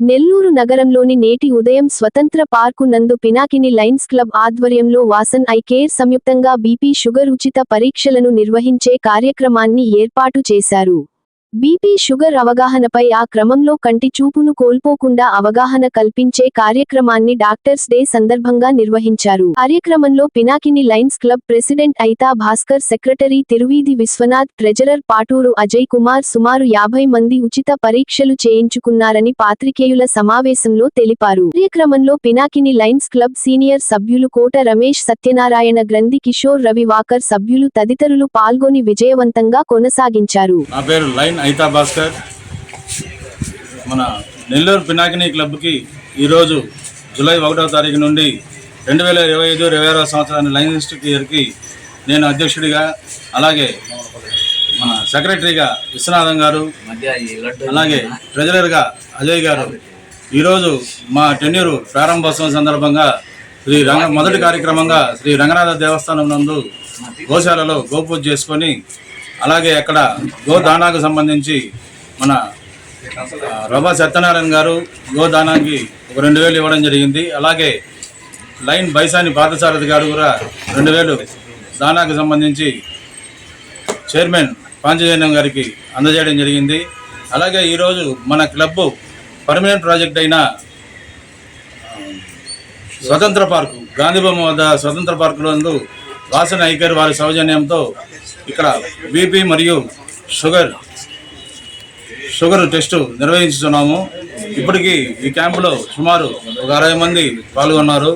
నెల్లూరు నగరంలోని నేటి ఉదయం స్వతంత్ర పార్కు నందు పినాకిని లైన్స్ క్లబ్ ఆధ్వర్యంలో వాసన్ ఐ కేర్ సంయుక్తంగా బీపీ షుగర్ ఉచిత పరీక్షలను నిర్వహించే కార్యక్రమాన్ని ఏర్పాటు చేశారు. బీపీ షుగర్ అవగాహనపై ఆ క్రమంలో కంటి చూపును కోల్పోకుండా అవగాహన కల్పించే కార్యక్రమాన్ని డాక్టర్స్ డే సందర్భంగా నిర్వహించారు. కార్యక్రమంలో Pinakini Lions club president Aitha Bhaskar secretary Tiruveedhi Vishwanath treasurer Paturu Ajay Kumar సుమారు యాభై మంది ఉచిత పరీక్షలు చేయించుకున్నారని పాత్రికేయుల సమావేశంలో తెలిపారు. కార్యక్రమంలో పినాకిని లైన్స్ క్లబ్ సీనియర్ సభ్యులు కోట రమేష్ సత్యనారాయణ గ్రంథి కిషోర్ రవివాకర్ సభ్యులు తదితరులు పాల్గొని విజయవంతంగా కొనసాగించారు. ఐతా భాస్కర్. మన నెల్లూరు పినాకిని క్లబ్కి ఈరోజు జూలై ఒకటవ తారీఖు నుండి రెండు వేల ఇరవై ఐదు ఇరవై ఆరో సంవత్సరాన్ని లైన్ ఇన్స్టిట్యూట్ ఇయర్కి నేను అధ్యక్షుడిగా అలాగే మన సెక్రటరీగా విశ్వనాథం గారు అలాగే ట్రెజరర్గా అజయ్ గారు ఈరోజు మా టెన్యూరు ప్రారంభోత్సవం సందర్భంగా శ్రీ రంగ మొదటి కార్యక్రమంగా శ్రీ రంగనాథ దేవస్థానం నందు గోశాలలో గోపూజ చేసుకొని అలాగే అక్కడ గోదానాకు సంబంధించి మన ఆ, రభా సత్యనారాయణ గారు గోదానానికి ఒక రెండు వేలు ఇవ్వడం జరిగింది. అలాగే లైన్ బైసాని పార్థసారథి గారు కూడా రెండు వేలు దానాకు సంబంధించి చైర్మన్ పాంచజన్యం గారికి అందజేయడం జరిగింది. అలాగే ఈరోజు మన క్లబ్ పర్మనెంట్ ప్రాజెక్ట్ అయిన స్వతంత్ర పార్కు గాంధీబొమ్మ వద్ద స్వతంత్ర పార్కులో రాసిన ఐకర్ వారి సౌజన్యంతో ఇక్కడ బీపీ మరియు షుగర్ షుగర్ టెస్ట్ నిర్వహించుతున్నాము. ఇప్పటికీ ఈ క్యాంపులో సుమారు ఒక అరవై మంది పాల్గొన్నారు.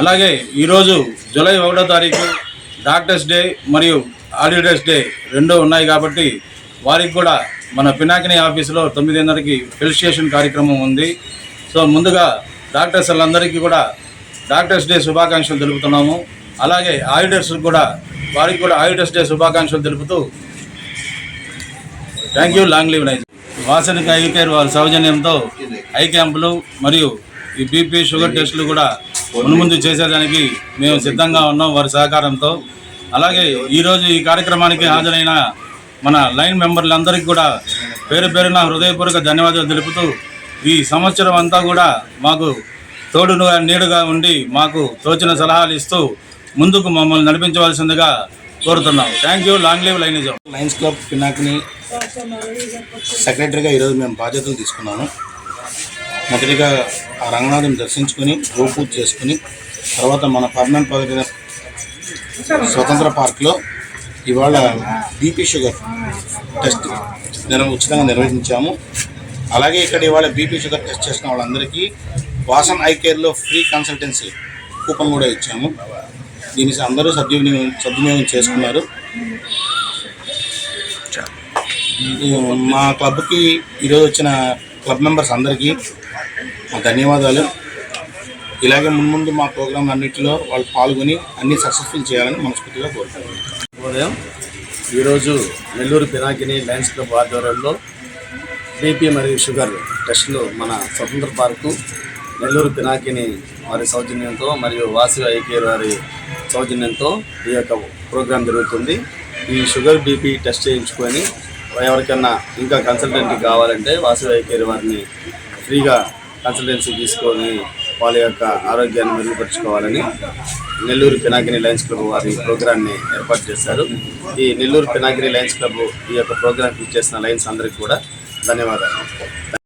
అలాగే ఈరోజు జూలై ఒకటో తారీఖు డాక్టర్స్ డే మరియు ఆడిటర్స్ డే రెండు ఉన్నాయి కాబట్టి వారికి కూడా మన పినాకిని ఆఫీసులో తొమ్మిదిన్నరకి ఫెలిసిటేషన్ కార్యక్రమం ఉంది. సో ముందుగా డాక్టర్స్ వాళ్ళందరికీ కూడా డాక్టర్స్ డే శుభాకాంక్షలు తెలుపుతున్నాము. అలాగే ఆడిటర్స్ కూడా వారికి కూడా ఆడిటర్స్ డే శుభాకాంక్షలు తెలుపుతూ థ్యాంక్ యూ లాంగ్ లీవ్ నైజ్ వాసనిక ఐ కేర్ వారి సౌజన్యంతో ఐ క్యాంపులు మరియు ఈ బీపీ షుగర్ టెస్టులు కూడా మున్ముందు చేసేదానికి మేము సిద్ధంగా ఉన్నాం వారి సహకారంతో. అలాగే ఈరోజు ఈ కార్యక్రమానికి హాజరైన మన లైన్ మెంబర్లందరికీ కూడా పేరు పేరున హృదయపూర్వక ధన్యవాదాలు తెలుపుతూ ఈ సంవత్సరం అంతా కూడా మాకు తోడుగా నీడుగా ఉండి మాకు తోచిన సలహాలు ఇస్తూ ముందుకు మమ్మల్ని నడిపించవలసిందిగా కోరుతున్నాం. Thank you long live Lionism Lions club Pinakini సెక్రటరీగా ఈరోజు మేము బాధ్యతలు తీసుకున్నాము. మొదటిగా ఆ రంగనాథుని దర్శించుకొని గోపూజ చేసుకుని తర్వాత మన పర్మనెంట్ పదవి స్వతంత్ర పార్క్లో ఇవాళ బీపీ షుగర్ టెస్ట్ నిర్వ ఉచితంగా నిర్వహించాము. అలాగే ఇక్కడ ఇవాళ బీపీ షుగర్ టెస్ట్ చేసిన వాళ్ళందరికీ వాసన్ ఐ కేర్లో ఫ్రీ కన్సల్టెన్సీ కూపన్ కూడా ఇచ్చాము. దీనికి అందరూ సద్వినియోగం సద్వినియోగం చేసుకున్నారు. మా క్లబ్కి ఈరోజు వచ్చిన క్లబ్ మెంబర్స్ అందరికీ మా ధన్యవాదాలు. ఇలాగే మున్ముందు మా ప్రోగ్రాం అన్నింటిలో వాళ్ళు పాల్గొని అన్ని సక్సెస్ఫుల్ చేయాలని మనస్ఫూర్తిగా కోరుతున్నాను ఉదయం ఈరోజు నెల్లూరు పినాకిని లయన్స్ క్లబ్ ఆధ్వర్యంలో బీపీ మరియు షుగర్ టెస్టులు మన స్వతంత్ర పార్కు నెల్లూరు పినాకిని వారి సౌజన్యంతో మరియు వాసు ఐకే వారి సౌజన్యంతో ఈ యొక్క ప్రోగ్రాం జరుగుతుంది. ఈ షుగర్ బీపీ టెస్ట్ చేయించుకొని ఎవరికన్నా ఇంకా కన్సల్టెంట్ కావాలంటే వాసు ఐకేర్ వారిని ఫ్రీగా కన్సల్టెన్సీ తీసుకొని వాళ్ళ యొక్క ఆరోగ్యాన్ని మెరుగుపరుచుకోవాలని నెల్లూరు పినాకిని లయన్స్ క్లబ్ వారి ప్రోగ్రాన్ని ఏర్పాటు చేశారు. ఈ నెల్లూరు పినాకిని లయన్స్ క్లబ్ ఈ యొక్క ప్రోగ్రాంకి చేసిన లయన్స్ అందరికీ కూడా ధన్యవాదాలు.